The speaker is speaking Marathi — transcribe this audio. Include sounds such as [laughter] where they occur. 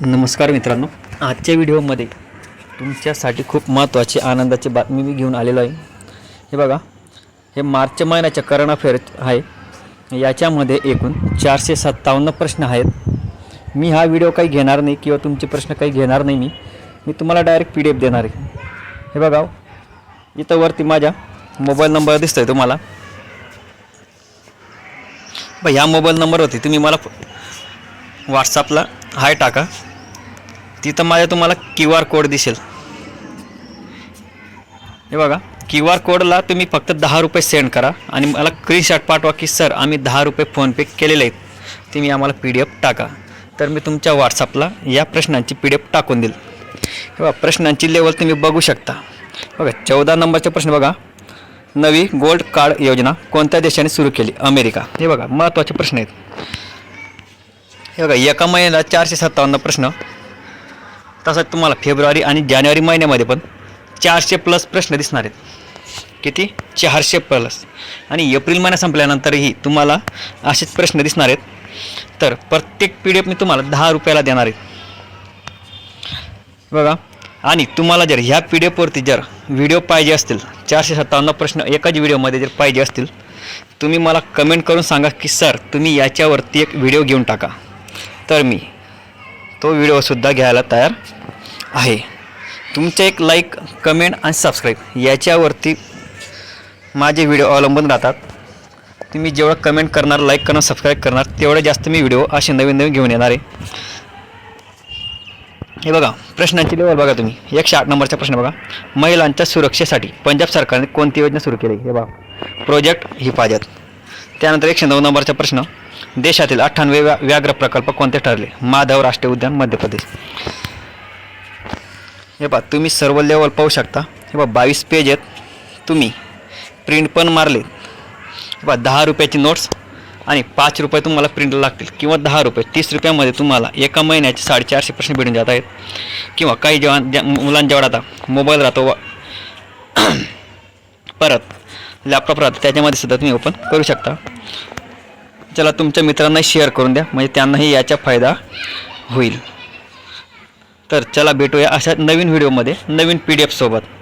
नमस्कार मित्रांनो. आजच्या व्हिडिओमध्ये तुमच्यासाठी खूप महत्त्वाची आनंदाची बातमी मी घेऊन आलेलो आहे. हे बघा हे मार्च महिन्याच्या करण अफेअर आहे. याच्यामध्ये एकूण चारशे सत्तावन्न प्रश्न आहेत. मी हा व्हिडिओ काही घेणार नाही किंवा तुमचे प्रश्न काही घेणार नाही मी. मी तुम्हाला डायरेक्ट पी डी एफ देणार आहे. हे बघा हो. इथं वरती माझ्या मोबाईल नंबर दिसतो आहे तुम्हाला ह्या मोबाईल नंबरवरती तुम्ही मला व्हॉट्सअपला हाय टाका. तिथं माझ्या तुम्हाला क्यू आर कोड दिसेल. हे बघा क्यू आर कोडला तुम्ही फक्त दहा रुपये सेंड करा आणि मला स्क्रीनशॉट पाठवा की सर आम्ही दहा रुपये फोनपे केलेले आहेत. तुम्ही आम्हाला पी डी एफ टाका. तर मी तुमच्या व्हॉट्सअपला या प्रश्नांची पी डी एफ टाकून देईल. हे बघा प्रश्नांची लेवल तुम्ही बघू शकता. बघा चौदा नंबरचे प्रश्न बघा. नवी गोल्ड कार्ड योजना कोणत्या देशाने सुरू केली? अमेरिका. हे बघा महत्त्वाचे प्रश्न आहेत. हे बघा एका महिन्याला चारशे सत्तावन्न प्रश्न. तसंच तुम्हाला फेब्रुवारी आणि जानेवारी महिन्यामध्ये पण चारशे प्लस प्रश्न दिसणार आहेत. किती? चारशे प्लस आणि एप्रिल महिना संपल्यानंतरही तुम्हाला असेच प्रश्न दिसणार आहेत. तर प्रत्येक पी डी एफ मी तुम्हाला दहा रुपयाला देणार आहे. बघा. आणि तुम्हाला जर ह्या पी डी एफवरती जर व्हिडिओ पाहिजे असतील चारशे सत्तावन्न प्रश्न एकाच व्हिडिओमध्ये जर पाहिजे असतील तुम्ही मला कमेंट करून सांगा की सर तुम्ही याच्यावरती एक व्हिडिओ घेऊन टाका. तर मी तो व्हिडिओसुद्धा घ्यायला तयार आहे. तुमचे एक लाईक कमेंट आणि सबस्क्राईब याच्यावरती माझे व्हिडिओ अवलंबून राहतात. तुम्ही जेवढं कमेंट करणार लाईक करणार सबस्क्राईब करणार तेवढं जास्त मी व्हिडिओ असे नवीन नवीन घेऊन येणार आहे. हे बघा प्रश्नांची लेवल बघा तुम्ही. एकशे आठ नंबरचा प्रश्न बघा. महिलांच्या सुरक्षेसाठी पंजाब सरकारने कोणती योजना सुरू केली? हे बघा. प्रोजेक्ट हिफाजत. त्यानंतर एकशे नऊ नंबरचा प्रश्न. देशातील अठ्ठावन्न व्या व्याघ्र प्रकल्प कोणते ठरले? माधव राष्ट्रीय उद्यान मध्य प्रदेश. हे पहा तुम्ही सर्व लेवल पाहू शकता. हे पहा बावीस पेज आहेत. तुम्ही प्रिंट पण मारले. हे पहा दहा रुपयाची नोट्स आणि पाच रुपये तुम्हाला प्रिंट लागतील. किंवा दहा रुपये तीस रुपयामध्ये तुम्हाला एका महिन्याचे साडेचारशे प्रश्न भेटून जात आहेत. किंवा काही जेव्हा ज्या मुलांजवळ आता मोबाईल राहतो व [clears throat] परत लॅपटॉप राहतो त्याच्यामध्ये सुद्धा तुम्ही ओपन करू शकता. चला तुमच्या मित्रांना शेअर करून द्या. म्हणजे त्यांनाही याचा फायदा होईल. तर चला भेटूया अशा नवीन व्हिडिओमध्ये नवीन पी डी एफसोबत